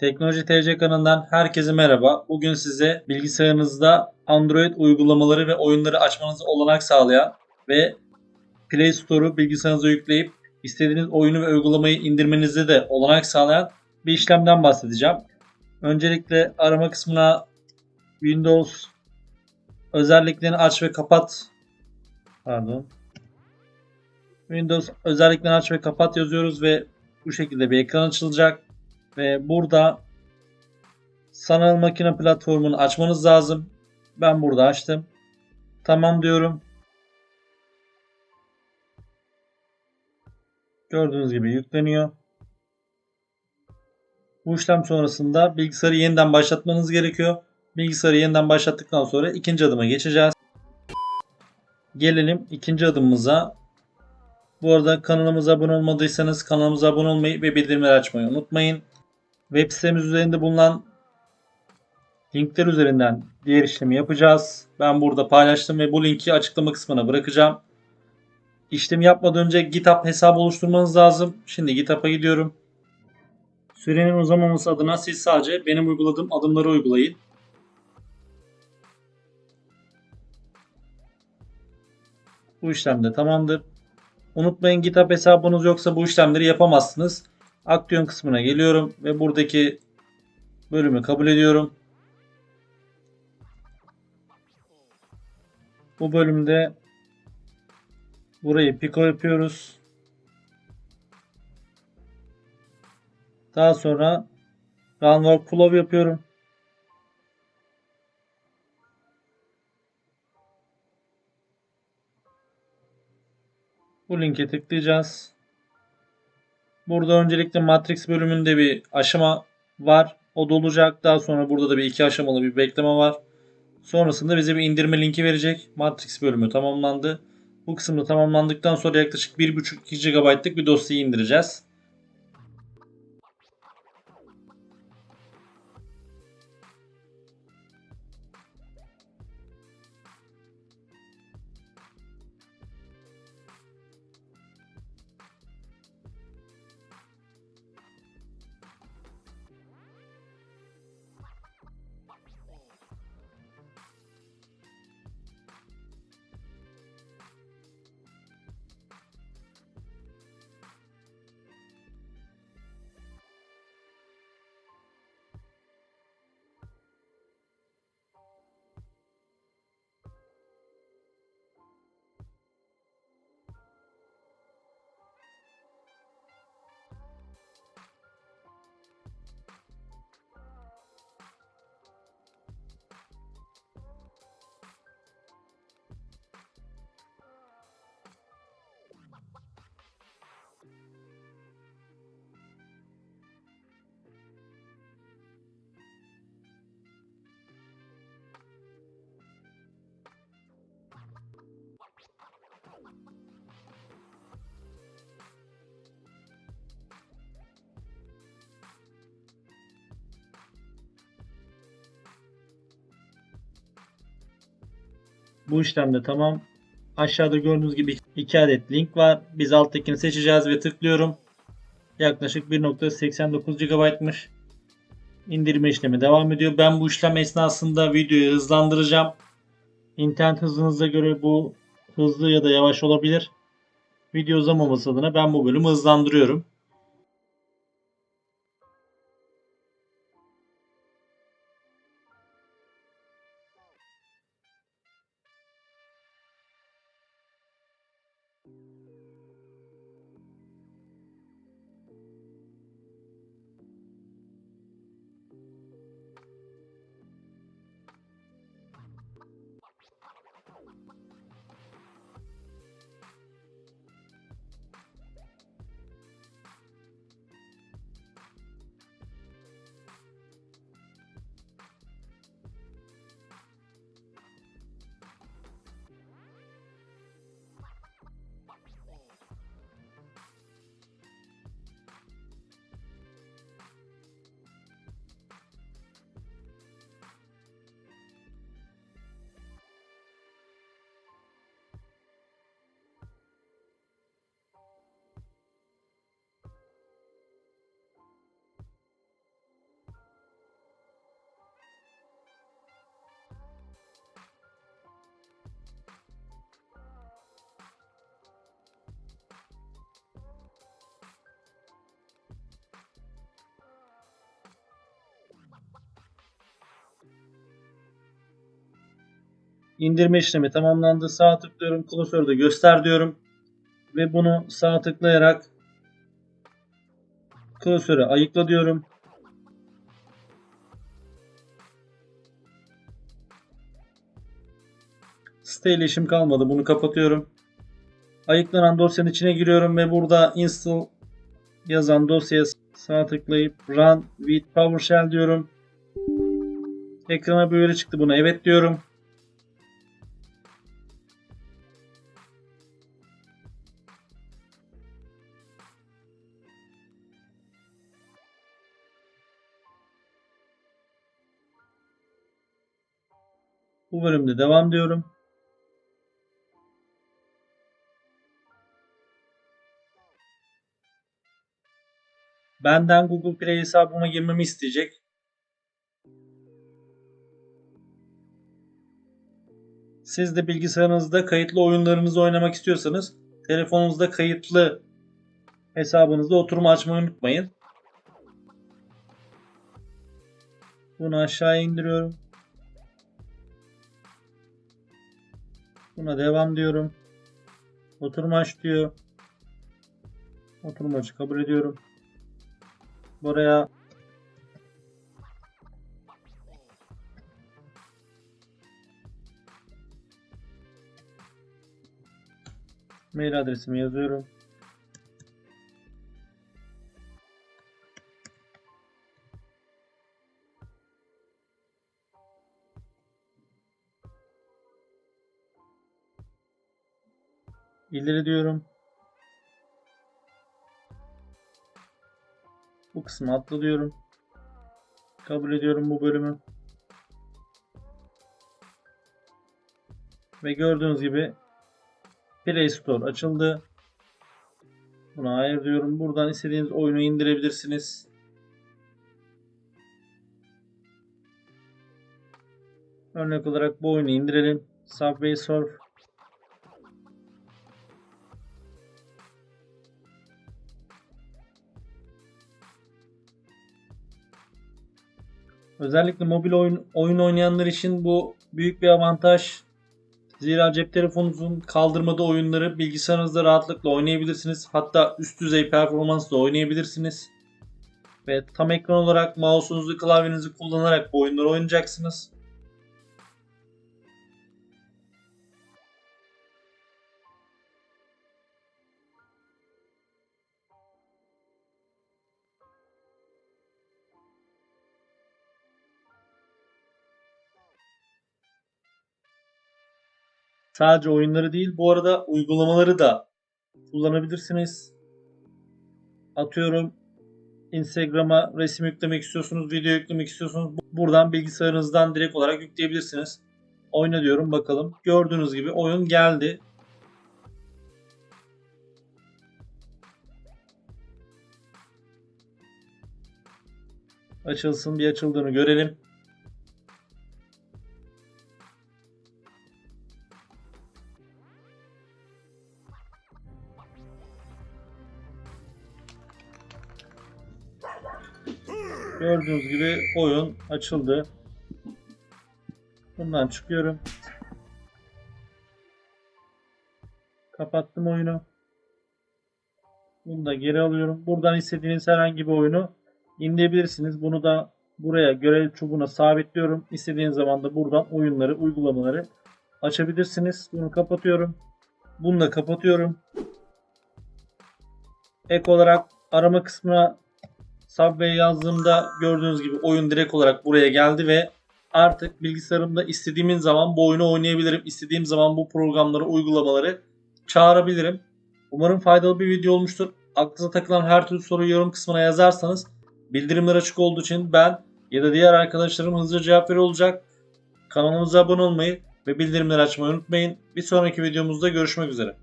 Teknoloji TC kanalından herkese merhaba. Bugün size bilgisayarınızda Android uygulamaları ve oyunları açmanıza olanak sağlayan ve Play Store'u bilgisayarınıza yükleyip istediğiniz oyunu ve uygulamayı indirmenize de olanak sağlayan bir işlemden bahsedeceğim. Öncelikle arama kısmına Windows özelliklerini aç ve kapat pardon Windows özelliklerini aç ve kapat yazıyoruz ve bu şekilde bir ekran açılacak ve burada sanal makine platformunu açmanız lazım. Ben burada açtım. Tamam diyorum. Gördüğünüz gibi yükleniyor. Bu işlem sonrasında bilgisayarı yeniden başlatmanız gerekiyor. Bilgisayarı yeniden başlattıktan sonra ikinci adıma geçeceğiz. Gelelim ikinci adımımıza. Bu arada kanalımıza abone olmadıysanız kanalımıza abone olmayı ve bildirimleri açmayı unutmayın. Web sitemiz üzerinde bulunan linkler üzerinden diğer işlemi yapacağız. Ben burada paylaştım ve bu linki açıklama kısmına bırakacağım. İşlemi yapmadan önce GitHub hesabı oluşturmanız lazım. Şimdi GitHub'a gidiyorum. Sürenin uzamaması adına siz sadece benim uyguladığım adımları uygulayın. Bu işlem de tamamdır. Unutmayın GitHub hesabınız yoksa bu işlemleri yapamazsınız. Aksiyon kısmına geliyorum ve buradaki bölümü kabul ediyorum. Bu bölümde burayı piko yapıyoruz. Daha sonra run workflow yapıyorum. Bu linke tıklayacağız. Burada öncelikle Matrix bölümünde bir aşama var. O dolacak. Daha sonra burada da bir iki aşamalı bir bekleme var. Sonrasında bize bir indirme linki verecek. Matrix bölümü tamamlandı. Bu kısımda tamamlandıktan sonra yaklaşık 1.5-2 GB'lık bir dosyayı indireceğiz. Bu işlemde tamam. Aşağıda gördüğünüz gibi iki adet link var. Biz alttakini seçeceğiz ve tıklıyorum. Yaklaşık 1.89 GB'mış. İndirme işlemi devam ediyor. Ben bu işlem esnasında videoyu hızlandıracağım. İnternet hızınıza göre bu hızlı ya da yavaş olabilir. Video uzamaması adına ben bu bölümü hızlandırıyorum. İndirme işlemi tamamlandı. Sağ tıklıyorum. Klasörde göster diyorum. Ve bunu sağ tıklayarak klasöre ayıkla diyorum. Site ile işim kalmadı. Bunu kapatıyorum. Ayıklanan dosyanın içine giriyorum ve burada install yazan dosyaya sağ tıklayıp run with PowerShell diyorum. Ekrana böyle çıktı. Buna evet diyorum. Bu bölümde devam diyorum. Benden Google Play hesabıma girmemi isteyecek. Siz de bilgisayarınızda kayıtlı oyunlarınızı oynamak istiyorsanız telefonunuzda kayıtlı hesabınızda oturum açmayı unutmayın. Bunu aşağı indiriyorum. Buna devam diyorum. Oturum aç diyor. Oturum açı kabul ediyorum. Buraya mail adresimi yazıyorum. İleri diyorum. Bu kısmı atlıyorum. Kabul ediyorum bu bölümü. Ve gördüğünüz gibi Play Store açıldı. Buna hayır diyorum. Buradan istediğiniz oyunu indirebilirsiniz. Örnek olarak bu oyunu indirelim. Subway Surf. Özellikle mobil oyun, oyun oynayanlar için bu büyük bir avantaj. Zira cep telefonunuzun kaldırmadığı oyunları bilgisayarınızda rahatlıkla oynayabilirsiniz. Hatta üst düzey performansla oynayabilirsiniz. Ve tam ekran olarak mouse'unuzu, klavyenizi kullanarak bu oyunları oynayacaksınız. Sadece oyunları değil bu arada uygulamaları da kullanabilirsiniz. Atıyorum Instagram'a resim yüklemek istiyorsunuz, video yüklemek istiyorsunuz. Buradan bilgisayarınızdan direkt olarak yükleyebilirsiniz. Oyna diyorum bakalım. Gördüğünüz gibi oyun geldi. Açılsın bir açıldığını görelim. Gördüğünüz gibi oyun açıldı. Bundan çıkıyorum. Kapattım oyunu. Bunu da geri alıyorum. Buradan istediğiniz herhangi bir oyunu indirebilirsiniz. Bunu da buraya görev çubuğuna sabitliyorum. İstediğiniz zaman da buradan oyunları, uygulamaları açabilirsiniz. Bunu kapatıyorum. Bunu da kapatıyorum. Ek olarak arama kısmına Subway yazdığımda gördüğünüz gibi oyun direkt olarak buraya geldi ve artık bilgisayarımda istediğim zaman bu oyunu oynayabilirim. İstediğim zaman bu programları, uygulamaları çağırabilirim. Umarım faydalı bir video olmuştur. Aklınıza takılan her türlü soruyu yorum kısmına yazarsanız bildirimler açık olduğu için ben ya da diğer arkadaşlarım hızlıca cevap veriyor olacak. Kanalımıza abone olmayı ve bildirimleri açmayı unutmayın. Bir sonraki videomuzda görüşmek üzere.